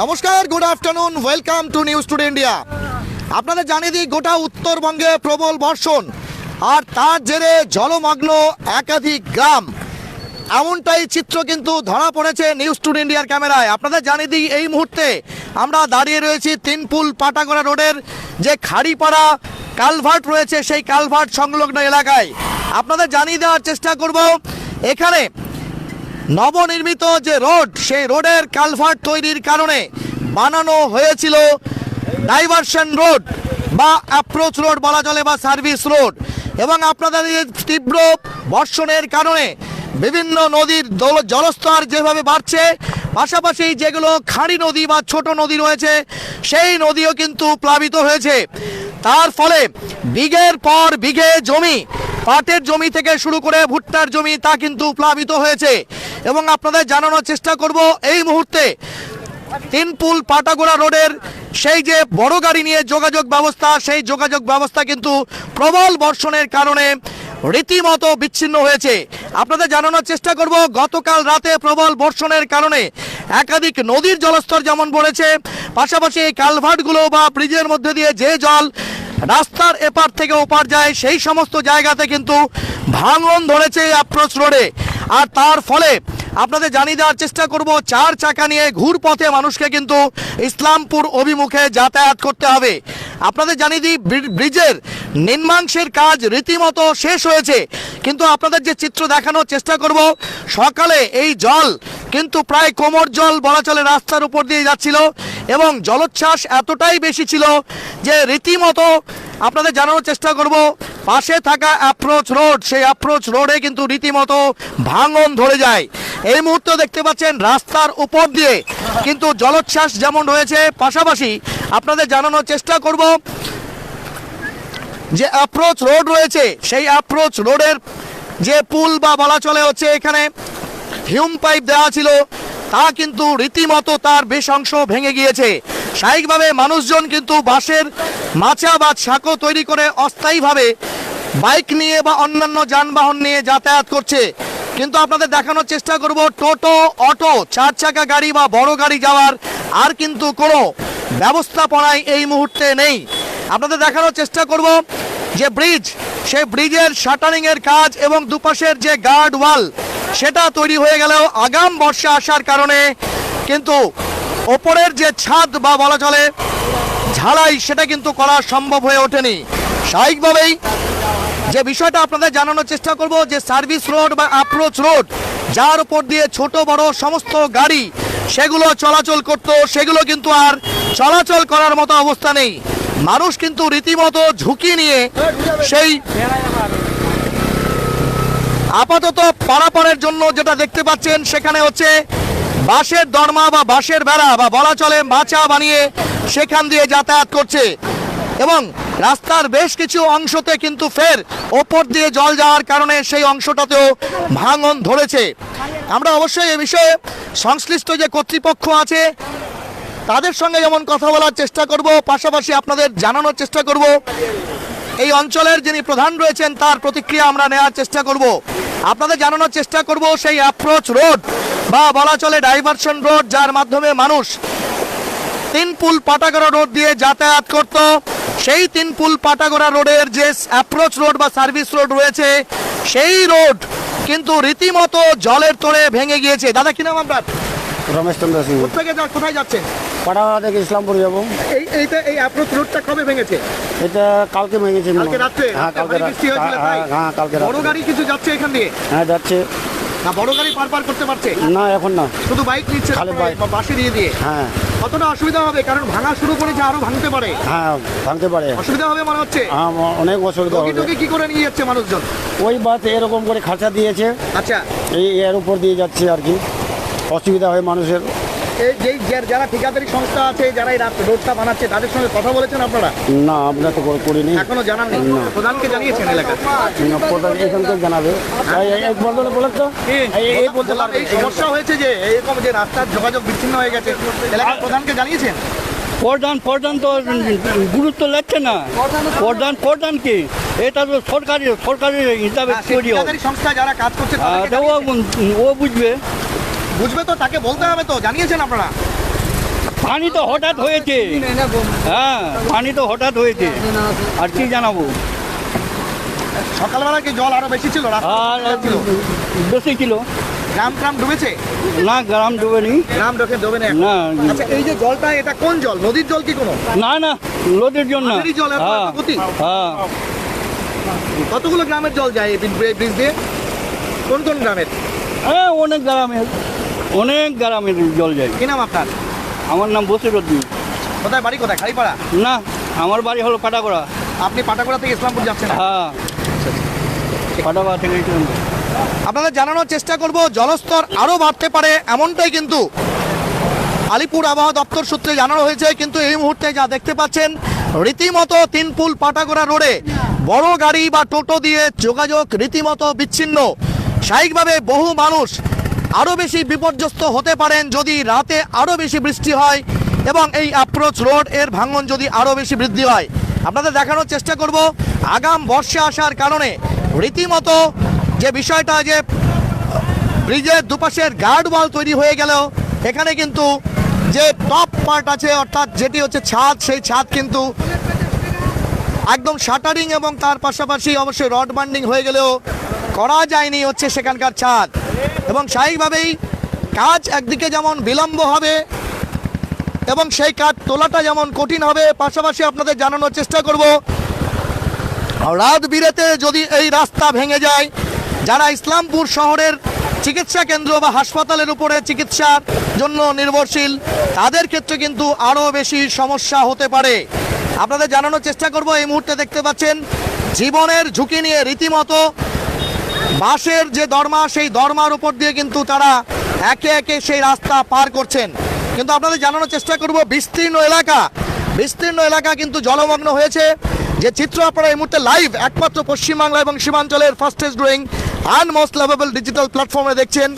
নমস্কার good afternoon welcome to news today India আপনাদের জানিয়ে দিই, গোটা উত্তরবঙ্গে প্রবল বর্ষণ, আর তার জেরে জলমগ্ন একাধিক গ্রাম। এমনটাই চিত্র কিন্তু ধরা পড়েছে নিউজ টুডে ইন্ডিয়ার ক্যামেরায়। আপনাদের জানিয়ে দিই, এই মুহূর্তে আমরা দাঁড়িয়ে রয়েছি তিনপুল পাটাগড়া রোডের যে খাড়িপাড়া কালভার্ট রয়েছে, সেই কালভার্ট সংলগ্ন এলাকায়। আপনাদের জানিয়ে দেওয়ার চেষ্টা করব, এখানে নবনির্মিত যে রোড, সেই রোডের কালভার্ট তৈরির কারণে বানানো হয়েছিল ডাইভারশন রোড বা অ্যাপ্রোচ রোড বলা চলে বা সার্ভিস রোড। এবং আপনাদের তীব্র বর্ষণের কারণে বিভিন্ন নদীর জলস্তর যেভাবে বাড়ছে, পাশাপাশি যেগুলো খাঁড়ি নদী বা ছোট নদী রয়েছে, সেই নদীও কিন্তু প্লাবিত হয়েছে। তার ফলে বিঘের পর বিঘে জমি পাটের জমি থেকে শুরু করে ভুট্টার জমি তা কিন্তু প্লাবিত হয়েছে। এবং আপনাদের জানানোর চেষ্টা করব এই মুহূর্তে তিনপুল পাটাগোড়া রোডের সেই যে বড় গাড়ি নিয়ে যোগাযোগ ব্যবস্থা, সেই যোগাযোগ ব্যবস্থা কিন্তু প্রবল বর্ষণের কারণে রীতিমতো বিচ্ছিন্ন হয়েছে। আপনাদের জানানোর চেষ্টা করব, গতকাল রাতে প্রবল বর্ষণের কারণে একাধিক নদীর জলস্তর যেমন বেড়েছে পাশাপাশি কালভার্টগুলো বা ব্রিজের মধ্যে দিয়ে যে জল রাস্তার এপার থেকে ওপার যায়, সেই সমস্ত জায়গাতে কিন্তু ভাঙন ধরেছে অ্যাপ্রোচ রোডে। আর তার ফলে আপনাদের জানিয়ে দেওয়ার চেষ্টা করব, চার চাকা নিয়ে ঘুরপথে মানুষকে কিন্তু ইসলামপুর অভিমুখে যাতায়াত করতে হবে। আপনাদের জানিয়ে দিই ব্রিজের নির্মাংসের কাজ রীতিমতো শেষ হয়েছে। কিন্তু আপনাদের যে চিত্র দেখানোর চেষ্টা করব, সকালে এই জল কিন্তু প্রায় কোমর জল বলা চলে রাস্তার উপর দিয়ে যাচ্ছিল এবং জলোচ্ছ্বাস এতটাই বেশি ছিল যে রীতিমতো আপনাদের জানানোর চেষ্টা করব, পাশে থাকা অ্যাপ্রোচ রোড সেই অ্যাপ্রোচ রোডে কিন্তু রীতিমতো ভাঙন ধরে যায়। এই মুহূর্তে দেখতে পাচ্ছেন রাস্তার উপর দিয়ে কিন্তু জলোচ্ছ্বাস যেমন রয়েছে, পাশাপাশি আপনাদের জানানোর চেষ্টা করব যে অ্যাপ্রোচ রোড রয়েছে, সেই অ্যাপ্রোচ রোডের যে পুল বা বলা চলে হচ্ছে এখানে হিউম পাইপ দেওয়া ছিল, তা কিন্তু রীতিমতো তার বেশ অংশ ভেঙে গিয়েছে। স্বাভাবিকভাবে মানুষজন কিন্তু বাঁশের মাচা বা ছাকো তৈরি করে অস্থায়ীভাবে বাইক নিয়ে বা অন্যান্য যানবাহন নিয়ে যাতায়াত করছে। কিন্তু আপনাদের দেখানোর চেষ্টা করব, টোটো, অটো, চার চাকা গাড়ি বা বড় গাড়ি যাওয়ার আর কিন্তু কোনো ব্যবস্থাপনায় এই মুহূর্তে নেই। আপনাদের দেখানোর চেষ্টা করব যে ব্রিজ, সেই ব্রিজের শাটারিং এর কাজ এবং দুপাশের যে গার্ড ওয়াল সেটা তৈরি হয়ে গেলেও আগাম বর্ষা আসার কারণে কিন্তু ওপরের যে ছাদ বা বলা চলে ঝালাই, সেটা কিন্তু করা সম্ভব হয়ে ওঠেনি। স্বাভাবিকভাবেই যে বিষয়টা আপনাদের জানানোর চেষ্টা করব, যে সার্ভিস রোড বা অ্যাপ্রোচ রোড, যার উপর দিয়ে ছোট, বড় সমস্ত গাড়ি, সেগুলো চলাচল করতো, সেগুলো কিন্তু আর চলাচল করার মতো অবস্থা নেই। মানুষ কিন্তু রীতিমতো ঝুঁকি নিয়ে সেই আপাতত পারাপারের জন্য যেটা দেখতে পাচ্ছেন, সেখানে হচ্ছে বাঁশের দরমা বা বাঁশের বেড়া বা বলা চলে মাচা বানিয়ে সেখান দিয়ে যাতায়াত করছে। এবং রাস্তার বেশ কিছু অংশতে কিন্তু ফের ওপর দিয়ে জল যাওয়ার কারণে সেই অংশটাতেও ভাঙন ধরেছে। আমরা অবশ্যই এ বিষয়ে সংশ্লিষ্ট যে কর্তৃপক্ষ আছে, তাদের সঙ্গে যেমন কথা বলার চেষ্টা করব, পাশাপাশি আপনাদের জানানোর চেষ্টা করব। এই অঞ্চলের যিনি প্রধান রয়েছেন, তার প্রতিক্রিয়া আমরা নেওয়ার চেষ্টা করব। আপনাদের জানানোর চেষ্টা করব সেই অ্যাপ্রোচ রোড বা বলা চলে ডাইভারশন রোড যার মাধ্যমে মানুষ তিন পুল পাটাগড়া রোড দিয়ে যাতায়াত করত। সেই তিন পুল পাটাগড়া রোডের যে অ্যাপ্রোচ রোড বা সার্ভিস রোড রয়েছে, সেই রোড কিন্তু রীতিমতো জলের তোড়ে ভেঙে গিয়েছে। দাদা, কি নাম আপনার? রমেশ চন্দ্র সিং। কোথেকে যা- কোথায় যাচ্ছে পাড়াগড়া থেকে ইসলামপুর যাব। এই এইটা এই অ্যাপ্রোচ রোডটা কবে ভেঙেছে? এটা কালকে ভেঙেছে। কালকে রাত্রে? হ্যাঁ কালকে রাত- হ্যাঁ? হ্যাঁ কালকে বড় গাড়ি কিছু যাচ্ছে এখান দিয়ে? হ্যাঁ যাচ্ছে। না বড় গাড়ি পার পার করতে পারছে? না এখন না। শুধু বাইক নিচ্ছে খালি বাইক। বা বাসে দিয়ে দিয়ে? হ্যাঁ। কতটা অসুবিধা হবে? কারণ ভাঙা শুরু করেছে আরও ভাঙতে পারে। হ্যাঁ ভাঙতে পারে। অসুবিধা হবে মনে হচ্ছে? হ্যাঁ অনেক অসুবিধা হবে। কি করে নিয়ে যাচ্ছে মানুষজন? ওই বাস এরকম করে খাঁচা দিয়েছে। আচ্ছা। এই এর উপর দিয়ে যাচ্ছে আর কি। অসুবিধা হয় মানুষের। এই যেই যার- যারা ঠিকাদারি সংস্থা আছে যারা এই রোডটা বানাচ্ছে তাদের সঙ্গে কথা বলেছেন আপনারা? না আমরা তো করে- করিনি। এখনও জানাননি প্রধানকে জানিয়েছেন এলাকা? প্রধান এখানকার জানাবে। এই- এই- এই বলেন তো। এই- বলতে এই সমস্যা হয়েছে যে এরকম যে রাস্তার যোগাযোগ বিচ্ছিন্ন হয়ে গেছে এলাকার প্রধানকে জানিয়েছেন? প্রধান প্রধান তো গুরুত্ব লাগছে না। প্রধান প্রধান কি? এটা তো সরকারি সরকারি হিসাবে হ্যাঁ, তৈরি সংস্থা যারা কাজ করছে ও বুঝবে। বুঝবে তো তাকে বলতে হবে তো জানিয়েছেন আপনারা। পানি তো হঠাৎ হয়েছে। হ্যাঁ পানি তো হঠাৎ হয়েছে। আর কি জানাব? সকালবেলা কি জল আরও বেশি ছিল? বেশি ছিল। গ্রাম ট্রাম ডুবেছে? না গ্রাম ডুবেনি। গ্রাম ডোকে ডোবে না না। আচ্ছা এই যে জলটা এটা কোন জল? নদীর জল কি কোনো? না না নদীরই জল এত হ্যাঁ এত হ্যাঁ কতগুলো গ্রামের জল যায় এই ব্রিজ দিয়ে? কোন কোন গ্রামের? হ্যাঁ অনেক গ্রামের। অনেক গ্রামের জল যায়। কি নাম আপনার? আমার নাম বসিরুদ্দিন কোথায় বাড়ি কোথায়? খালিপাড়া না আমার বাড়ি হলো পাটাগড়া। আপনি পাটাগোড়া থেকে ইসলামপুর যাচ্ছেন? হ্যাঁ। পাটাগড়া থেকে। আপনাদের জানানোর চেষ্টা করব জলস্তর আরও বাড়তে পারে এমনটাই কিন্তু আলিপুর আবহাওয়া দপ্তর সূত্রে জানানো হয়েছে কিন্তু এই মুহূর্তে যা দেখতে পাচ্ছেন রীতিমতো তিন পুল পাটাগোড়া রোডে বড় গাড়ি বা টোটো দিয়ে যোগাযোগ রীতিমতো বিচ্ছিন্ন। স্বাভাবিকভাবে বহু মানুষ আরও বেশি বিপর্যস্ত হতে পারেন যদি রাতে আরও বেশি বৃষ্টি হয় এবং এই অ্যাপ্রোচ রোডের ভাঙন যদি আরও বেশি বৃদ্ধি হয়। আপনাদের দেখানোর চেষ্টা করব। আগাম বর্ষা আসার কারণে রীতিমতো যে বিষয়টা যে, ব্রিজের দুপাশের গার্ড ওয়াল তৈরি হয়ে গেলেও এখানে কিন্তু যে টপ পার্ট আছে, অর্থাৎ যেটি হচ্ছে ছাদ, সেই ছাদ কিন্তু একদম শাটারিং এবং তার পাশাপাশি অবশ্যই রড বান্ডিং হয়ে গেলেও করা যায়নি হচ্ছে সেখানকার ছাদ এবং স্বাভাবিকভাবেই কাজ একদিকে যেমন বিলম্ব হবে এবং সেই কাজ তোলাটা যেমন কঠিন হবে, পাশাপাশি আপনাদের জানানোর চেষ্টা করব। রাত বিরেতে যদি এই রাস্তা ভেঙে যায়, যারা ইসলামপুর শহরের চিকিৎসা কেন্দ্র বা হাসপাতালের উপরে চিকিৎসার জন্য নির্ভরশীল, তাদের ক্ষেত্রে কিন্তু আরও বেশি সমস্যা হতে পারে। আপনাদের জানানোর চেষ্টা করব, এই মুহূর্তে দেখতে পাচ্ছেন, জীবনের ঝুঁকি নিয়ে রীতিমতো বাসের যে দরমা, সেই দরমার উপর দিয়ে কিন্তু তারা একে একে সেই রাস্তা পার করছেন। কিন্তু আপনাদের জানানোর চেষ্টা করব, বিস্তীর্ণ এলাকা বিস্তীর্ণ এলাকা কিন্তু জলমগ্ন হয়েছে। যে চিত্র আপনারা এই মুহূর্তে লাইভ একমাত্র পশ্চিমবাংলা এবং সীমাঞ্চলের fastest growing and most lovable digital প্ল্যাটফর্মে দেখছেন।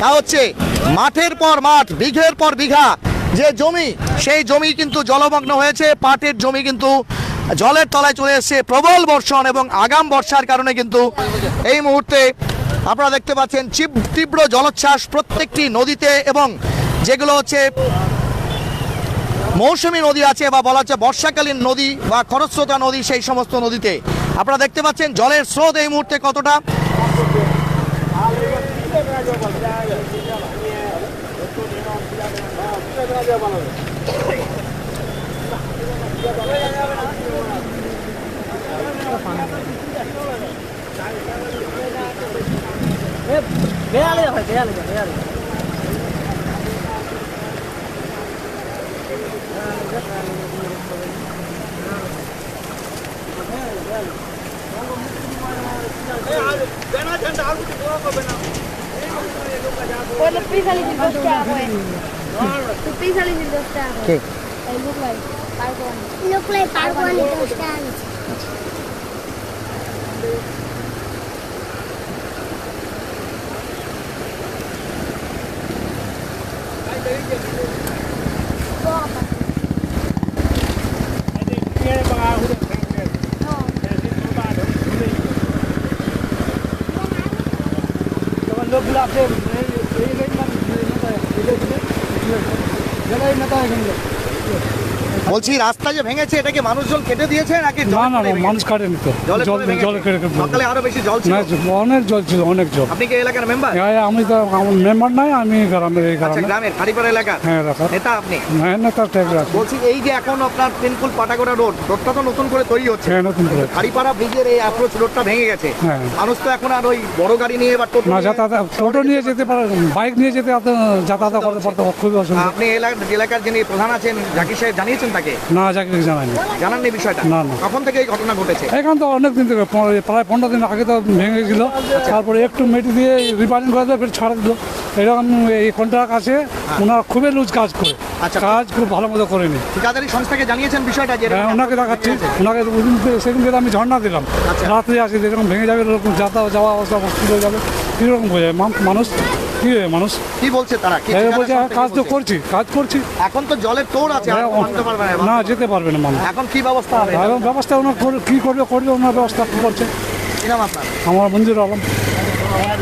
তা হচ্ছে, মাঠের পর মাঠ, বিঘের পর বিঘা, যে জমি, সেই জমি কিন্তু জলমগ্ন হয়েছে। পাটের জমি কিন্তু জলের তলায় চলে এসেছে প্রবল বর্ষণ এবং আগাম বর্ষার কারণে কিন্তু এই মুহূর্তে আপনারা দেখতে পাচ্ছেন তীব্র জলোচ্ছ্বাস প্রত্যেকটি নদীতে এবং যেগুলো হচ্ছে মৌসুমী নদী আছে বা বলা হচ্ছে বর্ষাকালীন নদী বা খরস্রোতা নদী, সেই সমস্ত নদীতে। আপনারা দেখতে পাচ্ছেন জলের স্রোত এই মুহূর্তে কতটা? বেয়ালে ভাই বেয়ালে বেয়ালে Or the please only just stab away. The please only just stab away. ঠিক They look आपसे जगह ही बताएगा हम लोग বলছি রাস্তা যে ভেঙেছে এটা কি মানুষজন কেটে দিয়েছে নাকি না না না? মানুষ কাটেনি তো। জল জল কেটে সকালে আরও বেশি জল ছিল? না অনেক জল ছিল অনেক জল। আপনি কি এলাকার মেম্বার হ্যাঁ, আমি তো আমার মেম্বার নাই আমি গ্রামের এই আচ্ছা গ্রামে গ্রামের খাড়িপাড়া এলাকা হ্যাঁ নেতা আপনি? হ্যাঁ না তার ট্যাগ আছে। বলছি এই যে এখন আপনার তিনকুল পাটাগোড়া রোড রোডটা তো নতুন করে তৈরি হচ্ছে। হ্যাঁ নতুন করে। খাড়িপাড়া ব্রিজের এই অ্যাপ্রোচ রোডটা ভেঙে গেছে। হ্যাঁ। মানুষ তো এখন আর ওই বড় গাড়ি নিয়ে বা টোটো না যাতায়াত টোটো নিয়ে যেতে পারে বাইক নিয়ে যেতে যাতায়াত করতে পারতে খুবই অসুবিধা। আপনি এলাকার এলাকার যিনি প্রধান আছেন জাকির সাহেব জানিয়েছেন তাকে? না যাকে জানায়নি জানাননি বিষয়টা? না, না। কখন থেকে এই ঘটনা ঘটেছে? এখান তো অনেক দিন থেকে প্রায় পনেরো দিন আগে তো ভেঙে গেছিল। তারপরে একটু মেটি দিয়ে রিপেয়ারিং করে ফের ছাড়া দিল। এরকম এই কন্ট্রাক্ট আছে ওনারা খুবই লুজ কাজ করে। আচ্ছা। কাজ খুব ভালো মতো করেনি। ঠিকাদারি সংস্থাকে জানিয়েছেন বিষয়টা যে হ্যাঁ, ওনাকে দেখাচ্ছি। ওনাকে সেদিনকে আমি ঝর্ণা দিলাম। আচ্ছা। রাত্রে আসি যেরকম ভেঙে যাবে এরকম যাতায়াত যাওয়া অবস্থা মুশকিল হয়ে যাবে। কীরকম বোঝে মানুষ কী মানুষ? কি বলছে তারা? কি বলছে হ্যাঁ, কাজ তো করছি কাজ করছি। এখন তো জলের আছে হ্যাঁ, না যেতে পারবে না মানুষ। এখন কি ব্যবস্থা হবে? এবং ব্যবস্থা ওনার করে- কী করবে করবে ওনার ব্যবস্থা করছে। আমার মঞ্জুর আলম।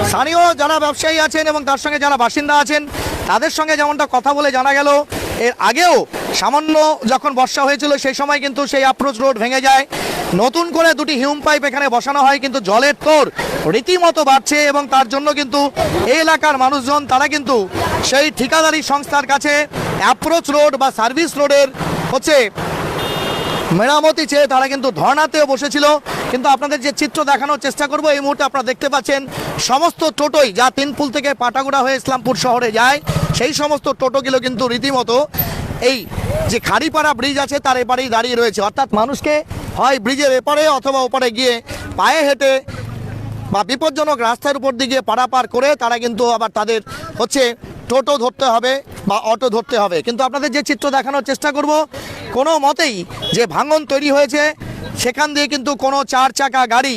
স্থানীয় যারা ব্যবসায়ী আছেন এবং তার সঙ্গে যারা বাসিন্দা আছেন তাদের সঙ্গে যেমনটা কথা বলে জানা গেল এর আগেও সামান্য যখন বর্ষা হয়েছিল, সেই সময় কিন্তু সেই অ্যাপ্রোচ রোড ভেঙে যায়। নতুন করে দুটি হিউম পাইপ এখানে বসানো হয়, কিন্তু জলের তোর রীতিমতো বাড়ছে এবং তার জন্য কিন্তু এই এলাকার মানুষজন, তারা কিন্তু সেই ঠিকাদারি সংস্থার কাছে অ্যাপ্রোচ রোড বা সার্ভিস রোডের হচ্ছে মেরামতি চেয়ে তারা কিন্তু ধর্নাতেও বসেছিল। কিন্তু আপনাদের যে চিত্র দেখানোর চেষ্টা করব, এই মুহূর্তে আপনারা দেখতে পাচ্ছেন সমস্ত টোটোই যা তিনপুল থেকে পাটাগুড়া হয়ে ইসলামপুর শহরে যায়, সেই সমস্ত টোটোগুলো কিন্তু রীতিমতো এই যে খাড়িপাড়া ব্রিজ আছে, তার এপারেই দাঁড়িয়ে রয়েছে। অর্থাৎ মানুষকে হয় ব্রিজের এপারে অথবা ওপারে গিয়ে পায়ে হেঁটে বা বিপজ্জনক রাস্তার উপর দিকে পারাপার করে তারা কিন্তু আবার তাদের হচ্ছে টোটো ধরতে হবে বা অটো ধরতে হবে। কিন্তু আপনাদের যে চিত্র দেখানোর চেষ্টা করব, কোনো মতেই যে ভাঙন তৈরি হয়েছে, সেখান দিয়ে কিন্তু কোনো চার চাকা গাড়ি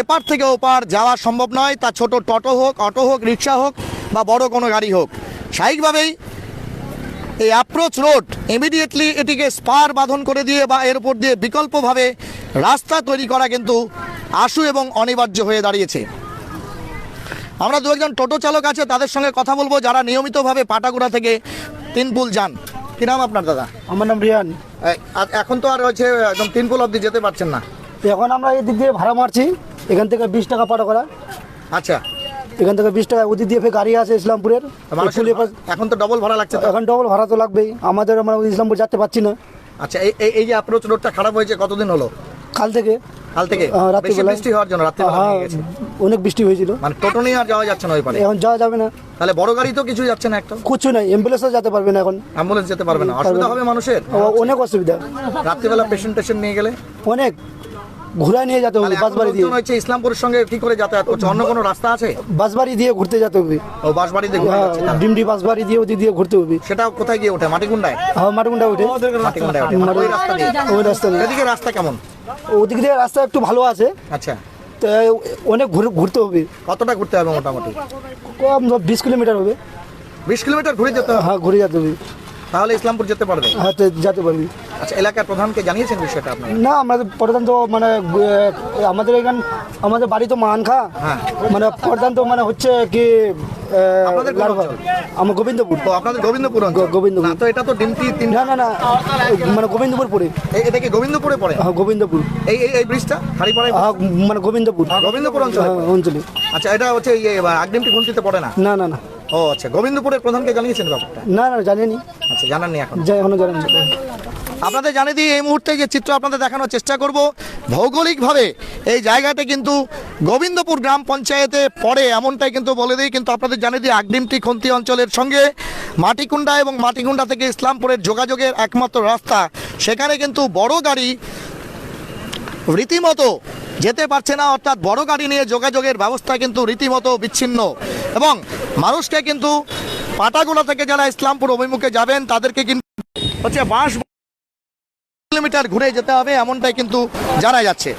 এপার থেকে ওপার যাওয়া সম্ভব নয়। তা ছোট টোটো হোক, অটো হোক, রিক্সা হোক বা বড় কোনো গাড়ি হোক। স্বাভাবিকভাবেই এই অ্যাপ্রোচ রোড ইমিডিয়েটলি এটিকে স্পার বাঁধন করে দিয়ে বা এর উপর দিয়ে বিকল্পভাবে রাস্তা তৈরি করা কিন্তু আশু এবং অনিবার্য হয়ে দাঁড়িয়েছে। আমরা দু একজন টোটো চালক আছে তাদের সঙ্গে কথা বলব যারা নিয়মিতভাবে পাটাগুড়া থেকে তিনপুল যান। কি নাম আপনার দাদা? আমার নাম রিয়ান। এখন তো আর হচ্ছে একদম তিনপুল অবধি যেতে পারছেন না। এখন আমরা এদিক দিয়ে ভাড়া মারছি এখান থেকে বিশ টাকা পাটা করা আচ্ছা। এখান থেকে বিশ টাকা ওদিক দিয়ে ফের গাড়ি আছে ইসলামপুরের। এখন তো ডবল ভাড়া লাগছে এখন ডবল ভাড়া তো লাগবেই। আমাদের আমরা ইসলামপুর যেতে পারছি না। আচ্ছা এই এই- যে অ্যাপ্রোচ রোডটা খারাপ হয়েছে কতদিন হলো? কাল থেকে। কাল থেকে? বেশি রাত্রিবেলা। বৃষ্টি হওয়ার জন্য রাত্রে হ্যাঁ অনেক বৃষ্টি হয়েছিল। মানে টোটো নিয়ে আর যাওয়া যাচ্ছে না ওই পারে? এখন যাওয়া যাবে না। তাহলে বড় গাড়ি তো কিছুই যাচ্ছে না একটা। কিছু নাই অ্যাম্বুলেন্সও যেতে পারবে না এখন। অ্যাম্বুলেন্স যেতে পারবে না। অসুবিধা হবে মানুষের? অনেক অসুবিধা। রাত্রিবেলা পেশেন্ট টেশেন্ট নিয়ে গেলে? অনেক। ঘুরা নিয়ে যেতে হবে বাসবাড়ি দিয়ে। হচ্ছে ইসলামপুরের সঙ্গে কি করে যাতায়াত করছে? অন্য কোনো রাস্তা আছে? বাসবাড়ি দিয়ে ঘুরতে যেতে হবে। ও বাস বাড়িতে ঘুরে হ্যাঁ, যাচ্ছে ডিমডি বাস বাড়ি দিয়ে ওদিক দিয়ে ঘুরতে হবে। সেটা কোথায় গিয়ে ওঠে? মাটিকুন্ডায় হ্যাঁ মাটুকুন্ডা মাটিকুন্ডায় ওঠে। মানে ওই রাস্তা দিয়ে? ওই রাস্তা দিয়ে। এদিকে রাস্তা কেমন? ওদিক দিয়ে রাস্তা একটু ভালো আছে। আচ্ছা। তো অনেক ঘুরে- ঘুরতে হবে। কতটা ঘুরতে হবে মোটামুটি? কম বিশ কিলোমিটার হবে। বিশ কিলোমিটার ঘুরে যেতে হবে? হ্যাঁ ঘুরে যেতে হবে। তাহলে ইসলামপুর যেতে পারবে? হ্যাঁ যেতে পারবি। আচ্ছা এলাকার প্রধানকে জানিয়েছেন বিষয়টা আপনারা? না আমাদের প্রধান তো মানে আমাদের এখান আমাদের বাড়ি তো মানখা। হ্যাঁ। মানে প্রধান তো মানে হচ্ছে কি? আমার গোবিন্দপুর। তো আপনাদের গোবিন্দপুর অঞ্চল? গোবিন্দপুর। তো এটা তো ডিমটি তিন না না না মানে গোবিন্দপুর পড়ে এটা কি গোবিন্দপুরে পড়ে? হ্যাঁ গোবিন্দপুর। এই এই ব্রিজটা? হ্যাঁ মানে গোবিন্দপুর। গোবিন্দপুর অঞ্চলে অঞ্চলে। আচ্ছা এটা হচ্ছে এই আগডিমটি খুলতিতে পড়ে না? না না না। ও আচ্ছা গোবিন্দপুরের প্রধানকে জানিয়েছেন ব্যাপারটা? না না জানিনি। আচ্ছা জানাননি এখন। এখনও জানেন। আপনাদের জানিয়ে দিই, এই মুহূর্তে যে চিত্র আপনাদের দেখানোর চেষ্টা করব, ভৌগোলিকভাবে এই জায়গাটা কিন্তু গোবিন্দপুর গ্রাম পঞ্চায়েতে পড়ে এমনটাই কিন্তু বলে দিই, কিন্তু আপনাদের জানিয়ে দিই, আগডিমটি খন্তি অঞ্চলের সঙ্গে মাটিকুন্ডা এবং মাটিকুন্ডা থেকে ইসলামপুরের যোগাযোগের একমাত্র রাস্তা। সেখানে কিন্তু বড় গাড়ি রীতিমতো যেতে পারছে না, অর্থাৎ বড় গাড়ি নিয়ে যোগাযোগের ব্যবস্থা কিন্তু রীতিমতো বিচ্ছিন্ন। এবং মানুষকে কিন্তু পাটাগোলা থেকে যারা ইসলামপুর অভিমুখে যাবেন, তাদেরকে কিন্তু হচ্ছে বাঁশ কিলোমিটার ঘুরে যেতে হবে এমনটাই কিন্তু জানা যাচ্ছে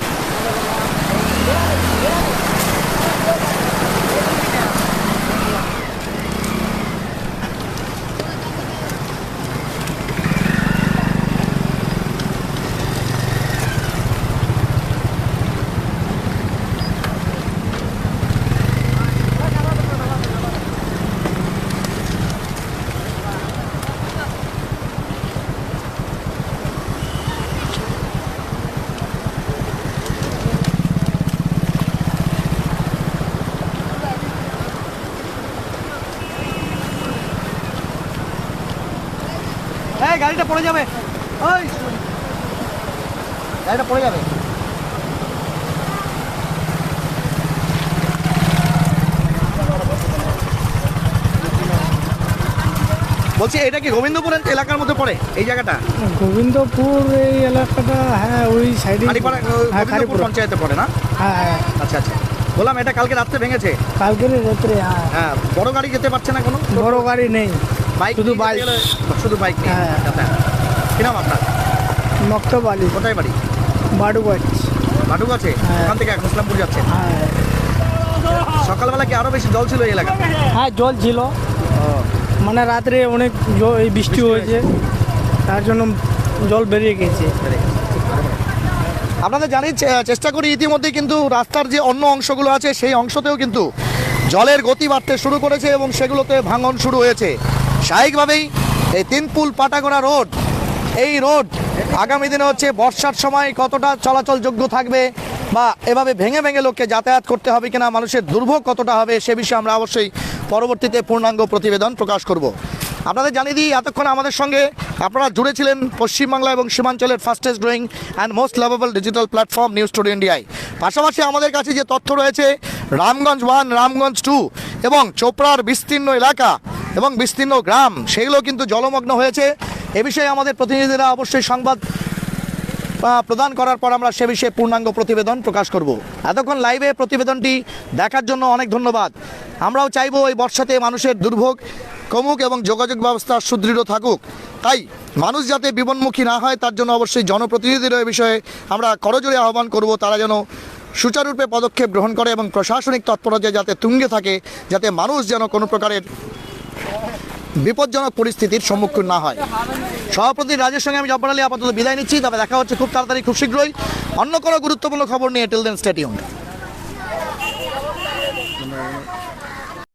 হ্যাঁ গাড়িটা পড়ে যাবে। ওই গাড়িটা পড়ে যাবে। বলছি এটা কি গোবিন্দপুর এলাকার মধ্যে পড়ে এই জায়গাটা? গোবিন্দপুর এই এলাকাটা হ্যাঁ ওই সাইডে হ্যাঁ গোবিন্দপুর পঞ্চায়েতে পড়ে না? হ্যাঁ হ্যাঁ। আচ্ছা আচ্ছা। বললাম এটা কালকে রাত্রে ভেঙেছে? কালকের রাত্রে হ্যাঁ। হ্যাঁ বড় গাড়ি যেতে পারছে না কোনো? বড় গাড়ি নেই। বাইক শুধু বাইক। শুধু বাইক হ্যাঁ। কি নাম আপনার? মক্তব আলী কোথায় বাড়ি? মাটুক আছে হ্যাঁ। ওখান থেকে এখন ইসলামপুর যাচ্ছে হ্যাঁ। সকালবেলা কি আরও বেশি জল ছিল এই এলাকায়? হ্যাঁ জল ছিল। মানে রাত্রে অনেক এই বৃষ্টি হয়েছে। তার জন্য জল বেরিয়ে গেছে। আপনাদের জানি চেষ্টা করি ইতিমধ্যে কিন্তু রাস্তার যে অন্য অংশগুলো আছে সেই অংশতেও কিন্তু জলের গতি বাড়তে শুরু করেছে এবং সেগুলোতে ভাঙন শুরু হয়েছে। স্বাভাবিকভাবেই এই তিনপুল পাটাগোড়া রোড, এই রোড আগামী দিনে হচ্ছে বর্ষার সময় কতটা চলাচলযোগ্য থাকবে বা এভাবে ভেঙে ভেঙে লোককে যাতায়াত করতে হবে কিনা, মানুষের দুর্ভোগ কতটা হবে সে বিষয়ে আমরা অবশ্যই পরবর্তীতে পূর্ণাঙ্গ প্রতিবেদন প্রকাশ করব। আপনাদের জানিয়ে দিই, এতক্ষণ আমাদের সঙ্গে আপনারা জুড়েছিলেন পশ্চিমবাংলা এবং সীমাঞ্চলের fastest growing and most lovable digital platform news today ইন্ডিয়ায় পাশাপাশি আমাদের কাছে যে তথ্য রয়েছে, রামগঞ্জ ওয়ান রামগঞ্জ টু এবং চোপড়ার বিস্তীর্ণ এলাকা এবং বিস্তীর্ণ গ্রাম, সেগুলো কিন্তু জলমগ্ন হয়েছে। এ বিষয়ে আমাদের প্রতিনিধিরা অবশ্যই সংবাদ প্রদান করার পর আমরা সে বিষয়ে পূর্ণাঙ্গ প্রতিবেদন প্রকাশ করব। এতক্ষণ লাইভে প্রতিবেদনটি দেখার জন্য অনেক ধন্যবাদ। আমরাও চাইব এই বর্ষাতে মানুষের দুর্ভোগ কমুক এবং যোগাযোগ ব্যবস্থা সুদৃঢ় থাকুক। তাই মানুষ যাতে বিপন্মুখী না হয়, তার জন্য অবশ্যই জনপ্রতিনিধিরা এই বিষয়ে আমরা করজোরে আহ্বান করব। তারা যেন সুচারুরূপে পদক্ষেপ গ্রহণ করে এবং প্রশাসনিক তৎপরতা যাতে তুঙ্গে থাকে, যাতে মানুষ যেন কোনো প্রকারের বিপজ্জনক পরিস্থিতির সম্মুখীন না হয়। সভাপতি রাজের সঙ্গে আমি জব্বার আলী আপাতত বিদায় নিচ্ছি, তবে দেখা হচ্ছে খুব তাড়াতাড়ি, খুব শীঘ্রই। অন্য কোনো গুরুত্বপূর্ণ খবর নিয়ে টেলদেন স্টেডিয়াম